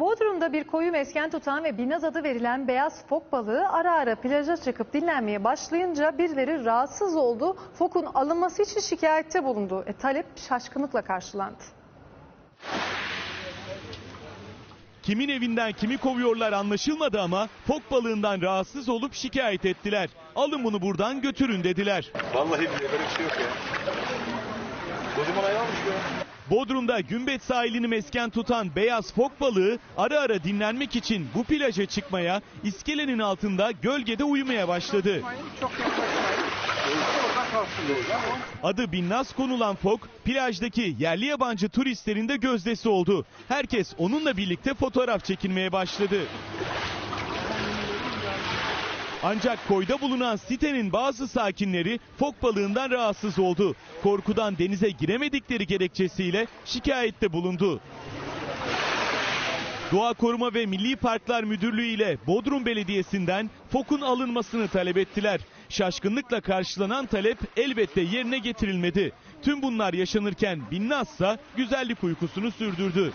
Bodrum'da bir koyu mesken tutan ve Binaz adı verilen beyaz fok balığı ara ara plaja çıkıp dinlenmeye başlayınca birileri rahatsız oldu. Fokun alınması için şikayette bulundu. E, talep şaşkınlıkla karşılandı. Kimin evinden kimi kovuyorlar anlaşılmadı ama fok balığından rahatsız olup şikayet ettiler. Alın bunu buradan götürün dediler. Vallahi böyle bir şey yok ya. Kocaman ayağmış ya. Bodrum'da Gümbet sahilini mesken tutan beyaz fok balığı ara ara dinlenmek için bu plaja çıkmaya, iskelenin altında gölgede uyumaya başladı. Adı Binnaz konulan fok, plajdaki yerli yabancı turistlerin de gözdesi oldu. Herkes onunla birlikte fotoğraf çekinmeye başladı. Ancak koyda bulunan sitenin bazı sakinleri fok balığından rahatsız oldu. Korkudan denize giremedikleri gerekçesiyle şikayette bulundu. Doğa Koruma ve Milli Parklar Müdürlüğü ile Bodrum Belediyesi'nden fokun alınmasını talep ettiler. Şaşkınlıkla karşılanan talep elbette yerine getirilmedi. Tüm bunlar yaşanırken Binnaz ise güzellik uykusunu sürdürdü.